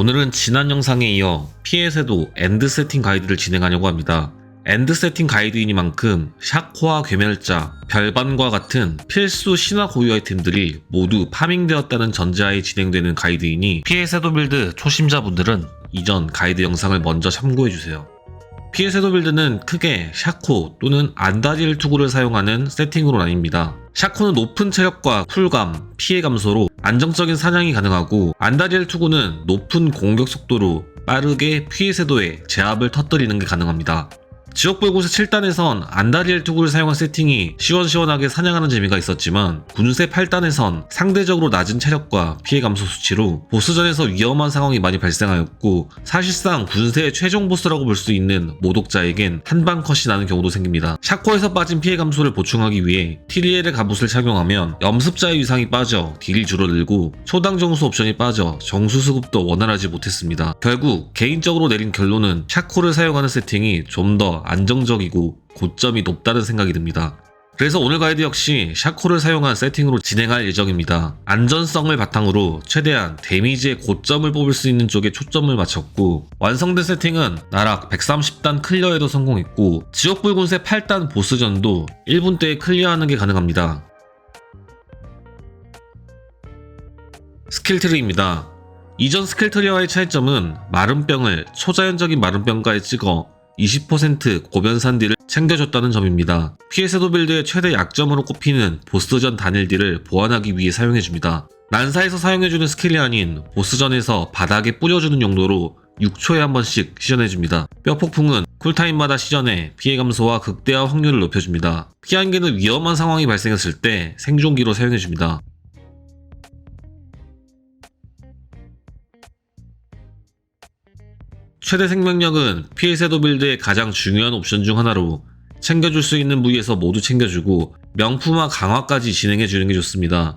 오늘은 지난 영상에 이어 피에세도 엔드 세팅 가이드를 진행하려고 합니다. 엔드 세팅 가이드이니만큼 샤코와 괴멸자, 별반과 같은 필수 신화 고유 아이템들이 모두 파밍되었다는 전제하에 진행되는 가이드이니 피에세도 빌드 초심자분들은 이전 가이드 영상을 먼저 참고해주세요. 피에세도 빌드는 크게 샤코 또는 안다리엘 투구를 사용하는 세팅으로 나뉩니다. 샤코는 높은 체력과 쿨감, 피해 감소로 안정적인 사냥이 가능하고 안다리엘 투구는 높은 공격 속도로 빠르게 피해 세도에 제압을 터뜨리는 게 가능합니다. 지옥불곳의 7단에선 안다리엘 투구를 사용한 세팅이 시원시원하게 사냥하는 재미가 있었지만 군세 8단에선 상대적으로 낮은 체력과 피해 감소 수치로 보스전에서 위험한 상황이 많이 발생하였고 사실상 군세의 최종 보스라고 볼 수 있는 모독자에겐 한방 컷이 나는 경우도 생깁니다. 샤코에서 빠진 피해 감소를 보충하기 위해 티리엘의 갑옷을 착용하면 염습자의 위상이 빠져 딜이 줄어들고 초당 정수 옵션이 빠져 정수 수급도 원활하지 못했습니다. 결국 개인적으로 내린 결론은 샤코를 사용하는 세팅이 좀더 안정적이고 고점이 높다는 생각이 듭니다. 그래서 오늘 가이드 역시 샤코를 사용한 세팅으로 진행할 예정입니다. 안전성을 바탕으로 최대한 데미지의 고점을 뽑을 수 있는 쪽에 초점을 맞췄고 완성된 세팅은 나락 130단 클리어에도 성공했고 지옥불군세 8단 보스전도 1분대에 클리어하는 게 가능합니다. 스킬 트리입니다. 이전 스킬 트리와의 차이점은 마른병을 초자연적인 마른병가에 찍어 20% 고변산 딜을 챙겨줬다는 점입니다. 피에세도 빌드의 최대 약점으로 꼽히는 보스전 단일 딜을 보완하기 위해 사용해줍니다. 난사에서 사용해주는 스킬이 아닌 보스전에서 바닥에 뿌려주는 용도로 6초에 한 번씩 시전해줍니다. 뼈폭풍은 쿨타임마다 시전해 피해 감소와 극대화 확률을 높여줍니다. 피한개는 위험한 상황이 발생했을 때 생존기로 사용해줍니다. 최대 생명력은 피해 세도 빌드의 가장 중요한 옵션 중 하나로 챙겨줄 수 있는 부위에서 모두 챙겨주고 명품화 강화까지 진행해주는 게 좋습니다.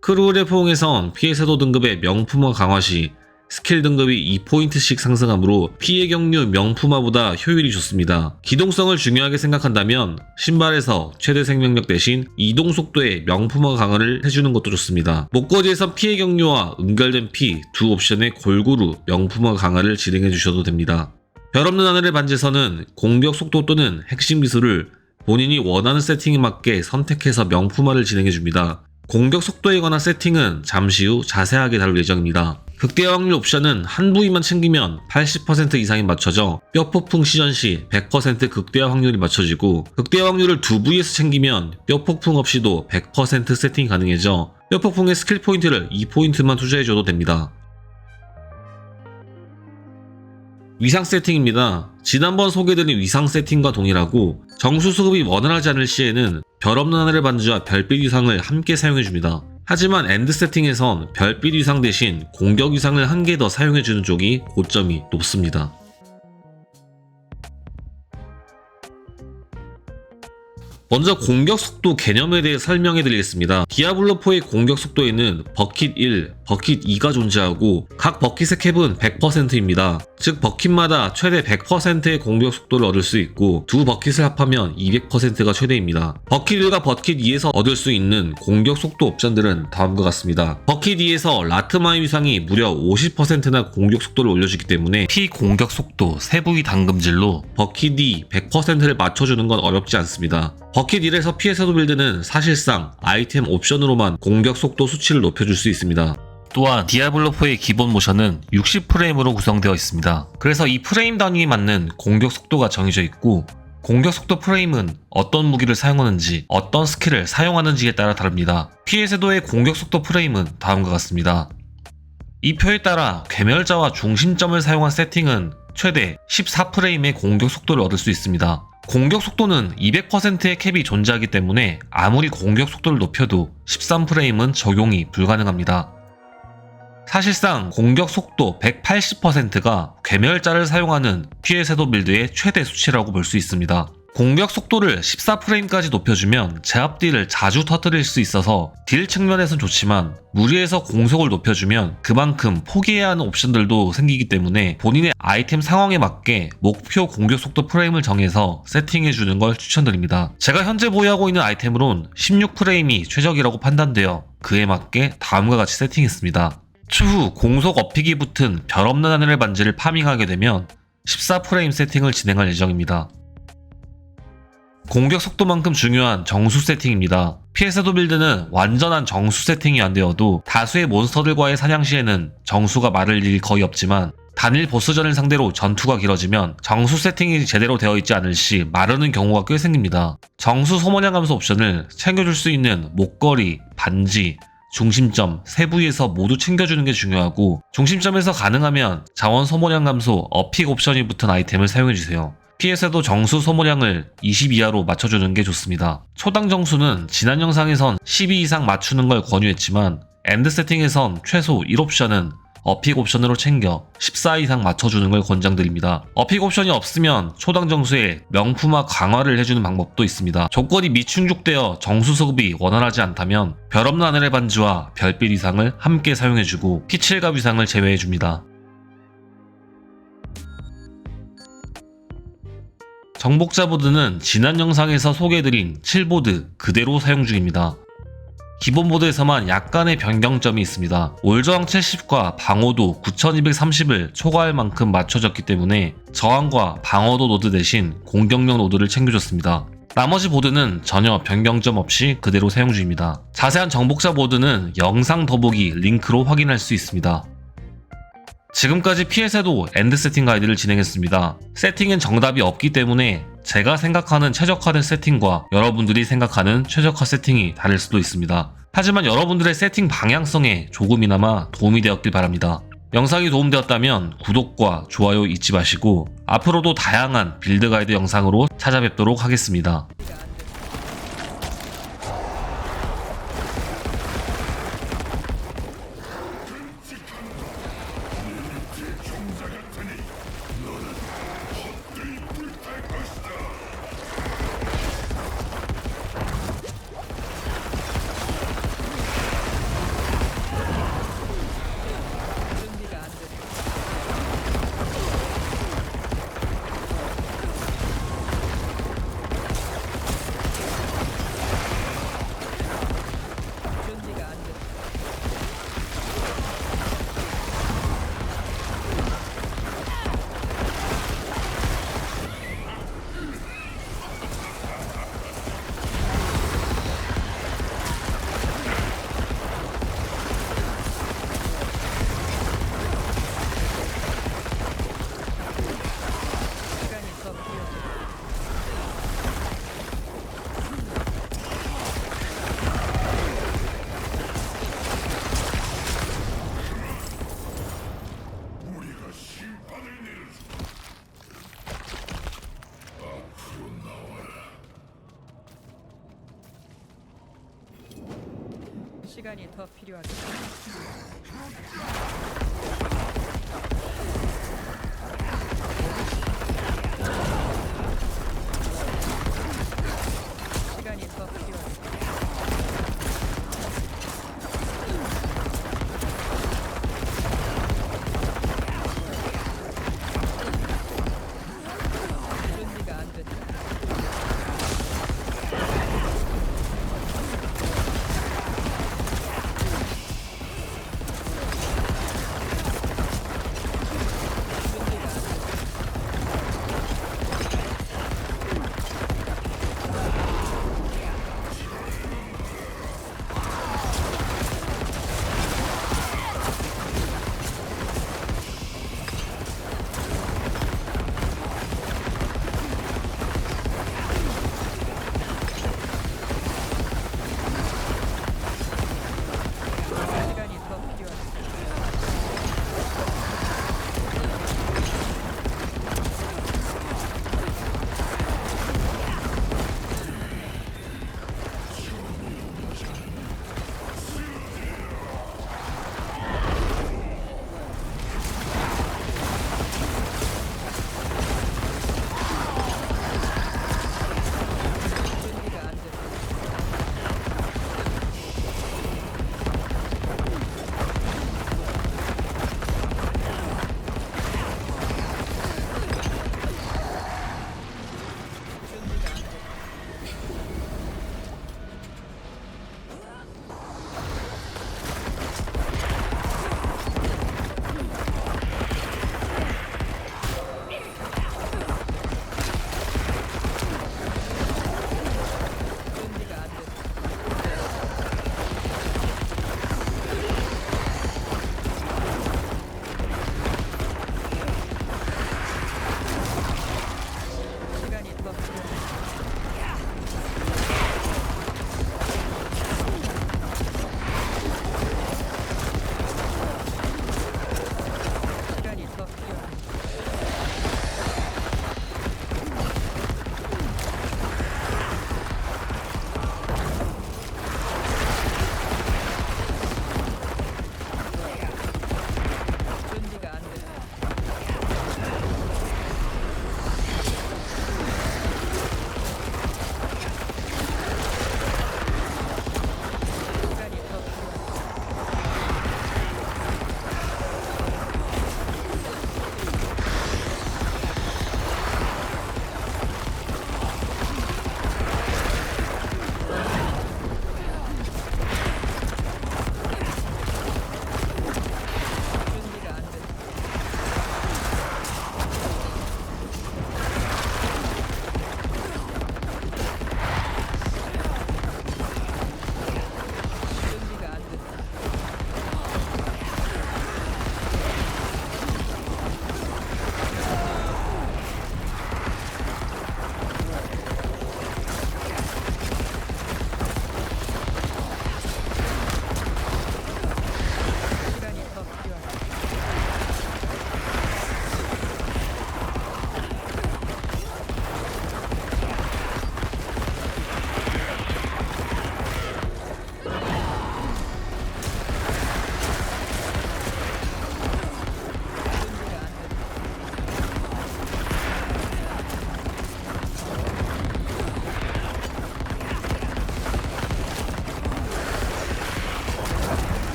크루울의 포옹에선 피해 세도 등급의 명품화 강화 시 스킬 등급이 2포인트씩 상승하므로 피해 경류 명품화보다 효율이 좋습니다. 기동성을 중요하게 생각한다면 신발에서 최대 생명력 대신 이동 속도의 명품화 강화를 해주는 것도 좋습니다. 목걸이에서 피해 경류와 응결된 피 두 옵션의 골고루 명품화 강화를 진행해 주셔도 됩니다. 별 없는 하늘의 반지에서는 공격 속도 또는 핵심 기술을 본인이 원하는 세팅에 맞게 선택해서 명품화를 진행해 줍니다. 공격 속도에 관한 세팅은 잠시 후 자세하게 다룰 예정입니다. 극대화 확률 옵션은 한 부위만 챙기면 80% 이상이 맞춰져 뼈폭풍 시전 시 100% 극대화 확률이 맞춰지고 극대화 확률을 두 부위에서 챙기면 뼈폭풍 없이도 100% 세팅이 가능해져 뼈폭풍의 스킬 포인트를 2포인트만 투자해줘도 됩니다. 위상 세팅입니다. 지난번 소개드린 위상 세팅과 동일하고 정수 수급이 원활하지 않을 시에는 별 없는 하늘의 반지와 별빛 위상을 함께 사용해줍니다. 하지만 엔드 세팅에선 별빛 위상 대신 공격 위상을 한 개 더 사용해주는 쪽이 고점이 높습니다. 먼저 공격 속도 개념에 대해 설명해 드리겠습니다. 디아블로4의 공격 속도에는 버킷 1, 버킷 2가 존재하고 각 버킷의 캡은 100%입니다. 즉 버킷마다 최대 100%의 공격 속도를 얻을 수 있고 두 버킷을 합하면 200%가 최대입니다. 버킷 1과 버킷 2에서 얻을 수 있는 공격 속도 옵션들은 다음과 같습니다. 버킷 2에서 라트마의 위상이 무려 50%나 공격 속도를 올려주기 때문에 피 공격 속도 세부위 당금질로 버킷 2 100%를 맞춰주는 건 어렵지 않습니다. 버킷 1에서 피해서도 빌드는 사실상 아이템 옵션으로만 공격 속도 수치를 높여줄 수 있습니다. 또한 디아블로4의 기본 모션은 60프레임으로 구성되어 있습니다. 그래서 이 프레임 단위에 맞는 공격 속도가 정해져 있고 공격 속도 프레임은 어떤 무기를 사용하는지 어떤 스킬을 사용하는지에 따라 다릅니다. 피해세도의 공격 속도 프레임은 다음과 같습니다. 이 표에 따라 괴멸자와 중심점을 사용한 세팅은 최대 14프레임의 공격 속도를 얻을 수 있습니다. 공격 속도는 200%의 캡이 존재하기 때문에 아무리 공격 속도를 높여도 13프레임은 적용이 불가능합니다. 사실상 공격 속도 180%가 괴멸자를 사용하는 피해 세도 빌드의 최대 수치라고 볼 수 있습니다. 공격 속도를 14프레임까지 높여주면 제압 딜을 자주 터뜨릴 수 있어서 딜 측면에선 좋지만 무리해서 공속을 높여주면 그만큼 포기해야 하는 옵션들도 생기기 때문에 본인의 아이템 상황에 맞게 목표 공격 속도 프레임을 정해서 세팅해 주는 걸 추천드립니다. 제가 현재 보유하고 있는 아이템으론 16프레임이 최적이라고 판단되어 그에 맞게 다음과 같이 세팅했습니다. 추후 공속 업히기 붙은 별 없는 하늘의 반지를 파밍하게 되면 14프레임 세팅을 진행할 예정입니다. 공격 속도만큼 중요한 정수 세팅입니다. PS도 빌드는 완전한 정수 세팅이 안 되어도 다수의 몬스터들과의 사냥 시에는 정수가 마를 일이 거의 없지만 단일 보스전을 상대로 전투가 길어지면 정수 세팅이 제대로 되어 있지 않을 시 마르는 경우가 꽤 생깁니다. 정수 소모량 감소 옵션을 챙겨줄 수 있는 목걸이, 반지, 중심점 세 부위에서 모두 챙겨주는 게 중요하고 중심점에서 가능하면 자원 소모량 감소 어픽 옵션이 붙은 아이템을 사용해주세요. PS에도 정수 소모량을 20 이하로 맞춰주는 게 좋습니다. 초당 정수는 지난 영상에선 12 이상 맞추는 걸 권유했지만 엔드 세팅에선 최소 1옵션은 어픽 옵션으로 챙겨 14 이상 맞춰주는 걸 권장드립니다. 어픽 옵션이 없으면 초당 정수에 명품화 강화를 해주는 방법도 있습니다. 조건이 미충족되어 정수 수급이 원활하지 않다면 별 없는 하늘의 반지와 별빛 이상을 함께 사용해주고 P7갑 이상을 제외해줍니다. 정복자 보드는 지난 영상에서 소개해드린 7보드 그대로 사용 중입니다. 기본 보드에서만 약간의 변경점이 있습니다. 올저항 70과 방어도 9230을 초과할 만큼 맞춰졌기 때문에 저항과 방어도 노드 대신 공격력 노드를 챙겨줬습니다. 나머지 보드는 전혀 변경점 없이 그대로 사용 중입니다. 자세한 정복자 보드는 영상 더보기 링크로 확인할 수 있습니다. 지금까지 PS에도 엔드 세팅 가이드를 진행했습니다. 세팅엔 정답이 없기 때문에 제가 생각하는 최적화된 세팅과 여러분들이 생각하는 최적화 세팅이 다를 수도 있습니다. 하지만 여러분들의 세팅 방향성에 조금이나마 도움이 되었길 바랍니다. 영상이 도움되었다면 구독과 좋아요 잊지 마시고 앞으로도 다양한 빌드 가이드 영상으로 찾아뵙도록 하겠습니다. 시간이 더 필요하죠.